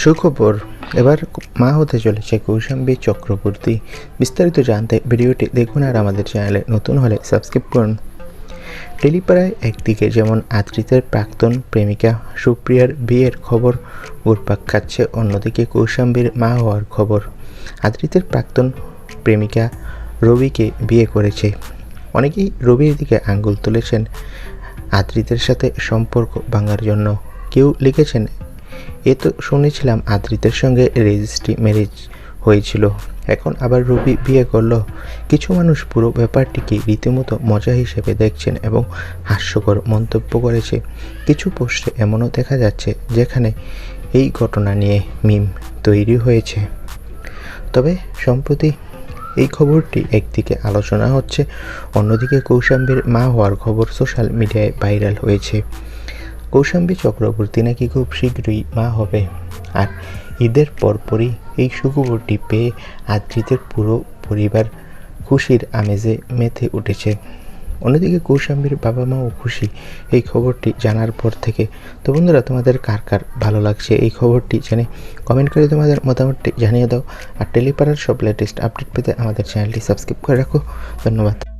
সুখবর। এবার মা হতে চলেছে কৌশাম্বী চক্রবর্তী। বিস্তারিত জানতে ভিডিওটি দেখুন আর আমাদের চ্যানেলে নতুন হলে সাবস্ক্রাইব করুন। টেলিপাড়ায় একদিকে যেমন আদ্রিতের প্রাক্তন প্রেমিকা সুপ্রিয়ার বিয়ের খবর ঘুরপাক খাচ্ছে, অন্যদিকে কৌশাম্বীর মা হওয়ার খবর। আদ্রিতের প্রাক্তন প্রেমিকা রবিকে বিয়ে করেছে। অনেকেই রবির দিকে আঙ্গুল তুলেছেন আদ্রিতের সাথে সম্পর্ক ভাঙার জন্য। কেউ লিখেছেন এ তো শুনেছিলাম আদ্রিতের সঙ্গে রেজিস্ট্রি ম্যারেজ হয়েছিল। এখন আবার রবি বিয়ে করল। কিছু মানুষ পুরো ব্যাপারটিকে রীতিমতো মজা হিসেবে দেখছেন এবং হাস্যকর মন্তব্য করেছে। কিছু পোস্টে এমনও দেখা যাচ্ছে যেখানে এই ঘটনা নিয়ে মিম তৈরি হয়েছে। তবে সম্প্রতি এই খবরটি একদিকে আলোচনা হচ্ছে, অন্যদিকে কৌশাম্বীর মা হওয়ার খবর সোশ্যাল মিডিয়ায় ভাইরাল হয়েছে। কৌশাম্বী চক্রবর্তী নাকি খুব শীঘ্রই মা হবে। আর ঈদের পরপরই এই সুখবরটি পেয়ে আদ্রিতের পুরো পরিবার খুশির আমেজে মেতে উঠেছে। অন্যদিকে কৌশাম্বীর বাবা মাও খুশি এই খবরটি জানার পর থেকে। তো বন্ধুরা, তোমাদের কার কার ভালো লাগছে এই খবরটি জেনে কমেন্ট করে তোমাদের মতামতটি জানিয়ে দাও। আর টেলিপাড়ার সব লেটেস্ট আপডেট পেতে আমাদের চ্যানেলটি সাবস্ক্রাইব করে রাখো। ধন্যবাদ।